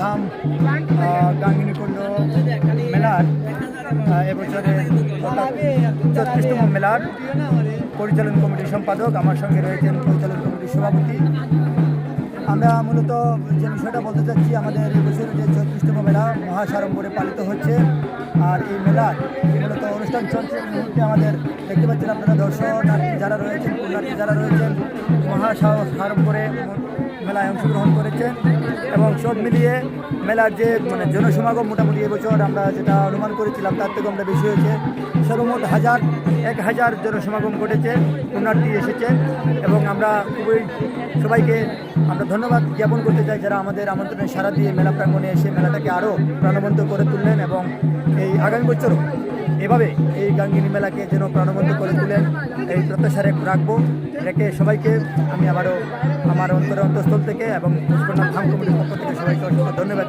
ধাম গাঙ্গিনীকুণ্ড মেলার এবছরে মেলার পরিচালন কমিটির সম্পাদক আমার সঙ্গে রয়েছেন পরিচালন কমিটির সভাপতি। আমরা মূলত যে বিষয়টা বলতে চাচ্ছি, আমাদের এবছরের যে চৌত্রিশতম মেলা মহাসারম্বরে পালিত হচ্ছে। আর এই মেলার মূলত অনুষ্ঠান চলছে মুহূর্তে আমাদের। দেখতে পাচ্ছেন আপনারা দর্শক, যারা রয়েছেন যারা রয়েছেন, মহাসাড়ম্বরে মেলায় অংশগ্রহণ করেছেন এবং সব মিলিয়ে মেলার যে মানে জনসমাগম মোটামুটি এবছর আমরা যেটা অনুমান করেছিলাম, তার থেকে আমরা বেশি হয়েছে। সর্বমোট হাজার, এক হাজার জনসমাগম ঘটেছে পুণ্যার্থী এসেছেন এবং আমরা খুবই, সবাইকে আমরা ধন্যবাদ জ্ঞাপন করতে চাই যারা আমাদের আমন্ত্রণে সারা দিয়ে মেলা প্রাঙ্গণে এসে মেলাটাকে আরও প্রাণবন্ত করে তুললেন এবং আগামী বছরও এভাবে এই গাঙ্গিনী মেলাকে যেন প্রাণবন্ত করে তুলেন এই প্রত্যাশারে রাখব। রেখে সবাইকে আমি আবারও আমার অন্তরে অন্তঃস্থল থেকে এবং পুষ্পনাথ ধাম কমিটির পক্ষ থেকে সবাইকে অসংখ্য ধন্যবাদ